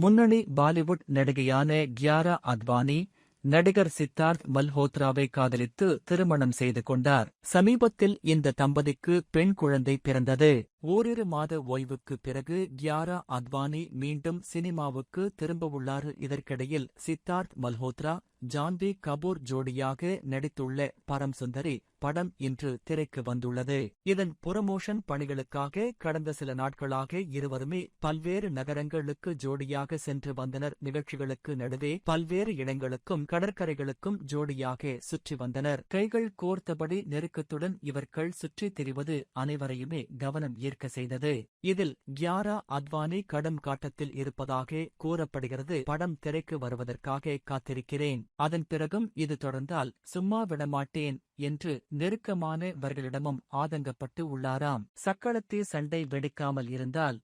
முன்னணி பாலிவுட் நடிகையான கியாரா அத்வானி நடிகர் சித்தார்த் மல்ஹோத்ராவை காதலித்து திருமணம் செய்து கொண்டார். சமீபத்தில் இந்த தம்பதிக்கு பெண் குழந்தை பிறந்தது. ஓரிரு மாத ஓய்வுக்கு பிறகு கியாரா அத்வானி மீண்டும் சினிமாவுக்கு திரும்பவுள்ளார் இதற்கிடையில் சித்தார்த் மல்ஹோத்ரா ஜான்வி கபூர் ஜோடியாக நடித்துள்ள பரம் சுந்தரி படம் இன்று திரைக்கு வந்துள்ளது. இதன் புரமோஷன் பணிகளுக்காக கடந்த சில நாட்களாக இருவருமே பல்வேறு நகரங்களுக்கு ஜோடியாக சென்று வந்தனர். நிகழ்ச்சிகளுக்கு நடுவே பல்வேறு இடங்களுக்கும் கடற்கரைகளுக்கும் ஜோடியாக சுற்றி வந்தனர். கைகள் கோர்த்தபடி நெருக்கத்துடன் இவர்கள் சுற்றி திரிவது அனைவரையுமே கவனம் ஈர்க்க செய்தது. இதில் கியாரா அத்வானி கடும் காட்டத்தில் இருப்பதாக கூறப்படுகிறது. படம் திரைக்கு வருவதற்காக காத்திருக்கிறேன். அதன் பிறகும் இது தொடர்ந்தால் சும்மா விடமாட்டேன் என்று நெருக்கமானவர்களிடமும் ஆதங்கப்பட்டு உள்ளாராம். சக்களத்தே சண்டை வெடிக்காமல் இருந்தால்